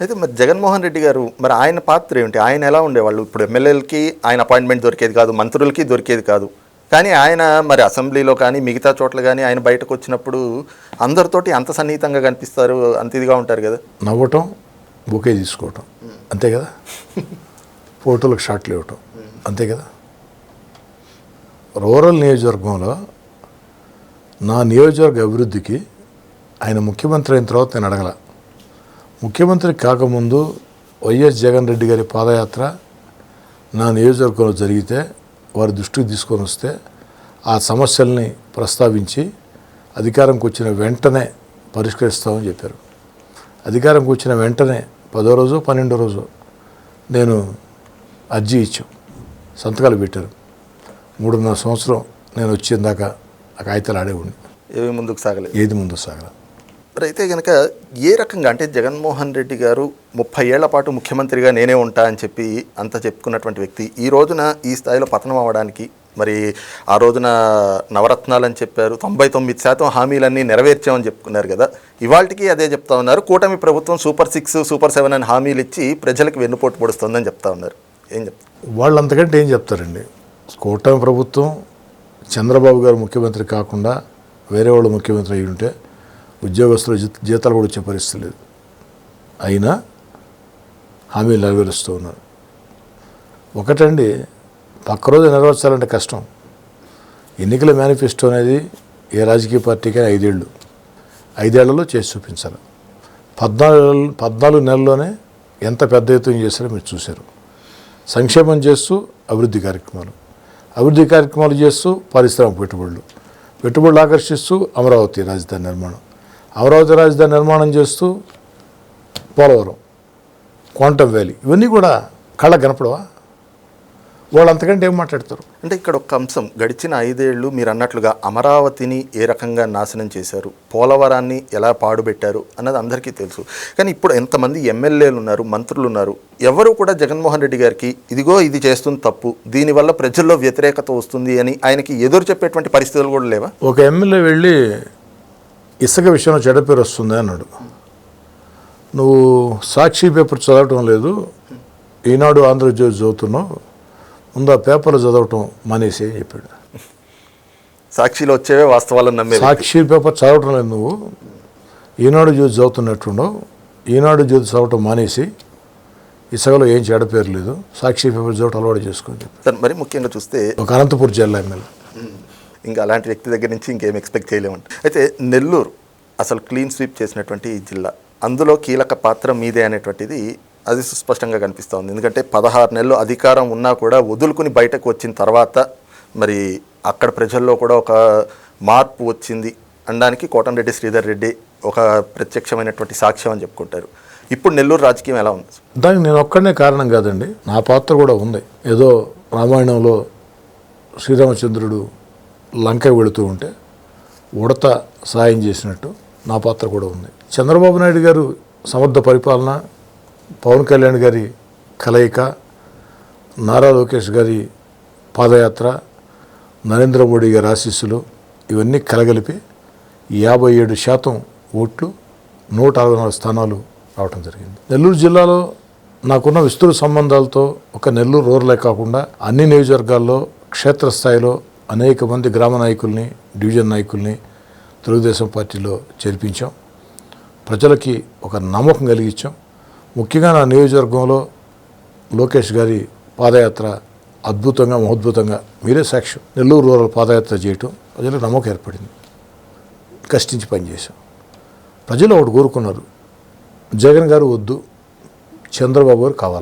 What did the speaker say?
అయితే మరి జగన్మోహన్ రెడ్డి గారు మరి ఆయన పాత్ర ఏమిటి? ఆయన ఎలా ఉండేవాళ్ళు? ఇప్పుడు ఎమ్మెల్యేలకి ఆయన అపాయింట్మెంట్ దొరికేది కాదు మంత్రులకి దొరికేది కాదు. కానీ ఆయన మరి అసెంబ్లీలో కానీ మిగతా చోట్ల కానీ ఆయన బయటకు వచ్చినప్పుడు అందరితోటి అంత సన్నిహితంగా కనిపిస్తారు అంత ఇదిగా ఉంటారు కదా? నవ్వటం బుకే తీసుకోవటం. అంతే కదా? ఫోటోలకు షాట్లు ఇవ్వటం. అంతే కదా? రూరల్ నియోజకవర్గంలో నా నియోజకవర్గ అభివృద్ధికి ఆయన ముఖ్యమంత్రి అయిన తర్వాత నేను అడగల. ముఖ్యమంత్రి కాకముందు వైఎస్ జగన్ రెడ్డి గారి పాదయాత్ర నా నియోజకవర్గంలో జరిగితే వారి దృష్టికి తీసుకొని వస్తే ఆ సమస్యల్ని ప్రస్తావించి అధికారంకి వచ్చిన వెంటనే పరిష్కరిస్తామని చెప్పారు. అధికారంకి వచ్చిన వెంటనే పదో రోజు పన్నెండో రోజు నేను అర్జీ ఇచ్చాం సంతకాలు పెట్టారు. మూడున్నర సంవత్సరం నేను వచ్చిన దాకా ఆ కాగితాలు ఆడే ఉండి ఏవి ముందుకు సాగలేదు. ఏది ముందు సాగల మరి అయితే కనుక ఏ రకంగా అంటే జగన్మోహన్ రెడ్డి గారు ముప్పై ఏళ్ళ పాటు ముఖ్యమంత్రిగా నేనే ఉంటా అని చెప్పి అంత చెప్పుకున్నటువంటి వ్యక్తి ఈ రోజున ఈ స్థాయిలో పతనం అవ్వడానికి మరి ఆ రోజున నవరత్నాలు అని చెప్పారు తొంభై తొమ్మిది శాతం హామీలన్నీ నెరవేర్చామని చెప్పుకున్నారు కదా ఇవాళకి అదే చెప్తా ఉన్నారు. కూటమి ప్రభుత్వం సూపర్ సిక్స్ సూపర్ సెవెన్ అని హామీలు ఇచ్చి ప్రజలకు వెన్నుపోటు పొడుస్తుందని చెప్తా ఉన్నారు. ఏం చెప్తారు వాళ్ళు అంతకంటే ఏం చెప్తారండి? కూటమి ప్రభుత్వం చంద్రబాబు గారు ముఖ్యమంత్రి కాకుండా వేరే వాళ్ళు ముఖ్యమంత్రి అయి ఉంటే ఉద్యోగస్తుల జీ- జీతాలు కూడా వచ్చే పరిస్థితి లేదు అయినా హామీలు నెరవేరుస్తూ ఉన్నారు. ఒకటండి పక్క రోజు నెరవేర్చాలంటే కష్టం. ఎన్నికల మేనిఫెస్టో అనేది ఏ రాజకీయ పార్టీకి ఐదేళ్ళు. ఐదేళ్ళలో చేసి చూపించాలి. పద్నాలుగు పద్నాలుగు నెలల్లోనే ఎంత పెద్ద ఎత్తున చేశారో మీరు చూశారు. సంక్షేమం చేస్తూ అభివృద్ధి కార్యక్రమాలు. అభివృద్ధి కార్యక్రమాలు చేస్తూ పారిశ్రామిక పెట్టుబడులు. పెట్టుబడులు ఆకర్షిస్తూ అమరావతి రాజధాని నిర్మాణం. అమరావతి రాజధాని నిర్మాణం చేస్తూ పోలవరం క్వాంటమ్ వ్యాలీ ఇవన్నీ కూడా కళ్ళ కనపడవా? వాళ్ళు అంతకంటే ఏం మాట్లాడతారు? అంటే ఇక్కడ ఒక అంశం గడిచిన ఐదేళ్ళు మీరు అన్నట్లుగా అమరావతిని ఏ రకంగా నాశనం చేశారు పోలవరాన్ని ఎలా పాడుపెట్టారు అన్నది అందరికీ తెలుసు. కానీ ఇప్పుడు ఎంతమంది ఎమ్మెల్యేలు ఉన్నారు మంత్రులు ఉన్నారు ఎవరు కూడా జగన్మోహన్ రెడ్డి గారికి ఇదిగో ఇది చేస్తుంది తప్పు దీనివల్ల ప్రజల్లో వ్యతిరేకత వస్తుంది అని ఆయనకి ఎదురు చెప్పేటువంటి పరిస్థితులు కూడా లేవా? ఒక ఎమ్మెల్యే వెళ్ళి ఇసుక విషయంలో చెడ్డ పేరు వస్తుంది అన్నాడు. నువ్వు సాక్షి పేపర్ చదవటం లేదు ఈనాడు ఆంధ్రజ్యోతి చదువుతున్నావు ముందు ఆ పేపర్ చదవటం మానేసి అని చెప్పాడు. సాక్షిలో వచ్చేవే వాస్తవాలను నమ్మే. సాక్షి పేపర్ చదవటం లేదు నువ్వు ఈనాడు జ్యోతి చదువుతున్నట్టుండవు ఈనాడు జ్యోతి చదవటం మానేసి ఇసుకలో ఏం చెడ్డ పేరు లేదు సాక్షి పేపర్ చదవటం అలవాటు చేసుకొని సార్ మరి ముఖ్యంగా చూస్తే ఒక అనంతపూర్ జిల్లా ఎమ్మెల్యే. ఇంకా అలాంటి వ్యక్తి దగ్గర నుంచి ఇంకేం ఎక్స్పెక్ట్ చేయలేమంట అయితే నెల్లూరు అసలు క్లీన్ స్వీప్ చేసినటువంటి ఈ జిల్లా. అందులో కీలక పాత్ర మీదే అనేటువంటిది అది సుస్పష్టంగా కనిపిస్తూ ఉంది. ఎందుకంటే పదహారు నెలలు అధికారం ఉన్నా కూడా వదులుకుని బయటకు వచ్చిన తర్వాత మరి అక్కడ ప్రజల్లో కూడా ఒక మార్పు వచ్చింది అనడానికి కోటంరెడ్డి శ్రీధర్ రెడ్డి ఒక ప్రత్యక్షమైనటువంటి సాక్ష్యం అని చెప్పుకుంటారు. ఇప్పుడు నెల్లూరు రాజకీయం ఎలా ఉంది? దానికి నేను ఒక్కడనే కారణం కాదండి. నా పాత్ర కూడా ఉంది. ఏదో రామాయణంలో శ్రీరామచంద్రుడు లంక వెళుతూ ఉంటే ఉడత సాయం చేసినట్టు నా పాత్ర కూడా ఉంది. చంద్రబాబు నాయుడు గారు సమర్థ పరిపాలన పవన్ కళ్యాణ్ గారి కలయిక నారా లోకేష్ గారి పాదయాత్ర నరేంద్ర మోడీ గారి ఆశీస్సులు ఇవన్నీ కలగలిపి యాభై ఏడు శాతం ఓట్లు నూట అరవై నాలుగు స్థానాలు రావడం జరిగింది. నెల్లూరు జిల్లాలో నాకున్న విస్తృత సంబంధాలతో ఒక నెల్లూరు రూరలే కాకుండా అన్ని నియోజకవర్గాల్లో క్షేత్రస్థాయిలో అనేక మంది గ్రామ నాయకుల్ని డివిజన్ నాయకుల్ని తెలుగుదేశం పార్టీలో చేర్పించాం. ప్రజలకి ఒక నమ్మకం కలిగించాం. ముఖ్యంగా నా నియోజకవర్గంలో లోకేష్ గారి పాదయాత్ర అద్భుతంగా మహోద్భుతంగా మీరే సాక్ష్యం. నెల్లూరు రూరల్ పాదయాత్ర చేయటం ప్రజలకు నమ్మకం ఏర్పడింది. కష్టించి పనిచేశాం. ప్రజలు ఒకటి కోరుకున్నారు. జగన్ గారు వద్దు చంద్రబాబు గారు కావాలా?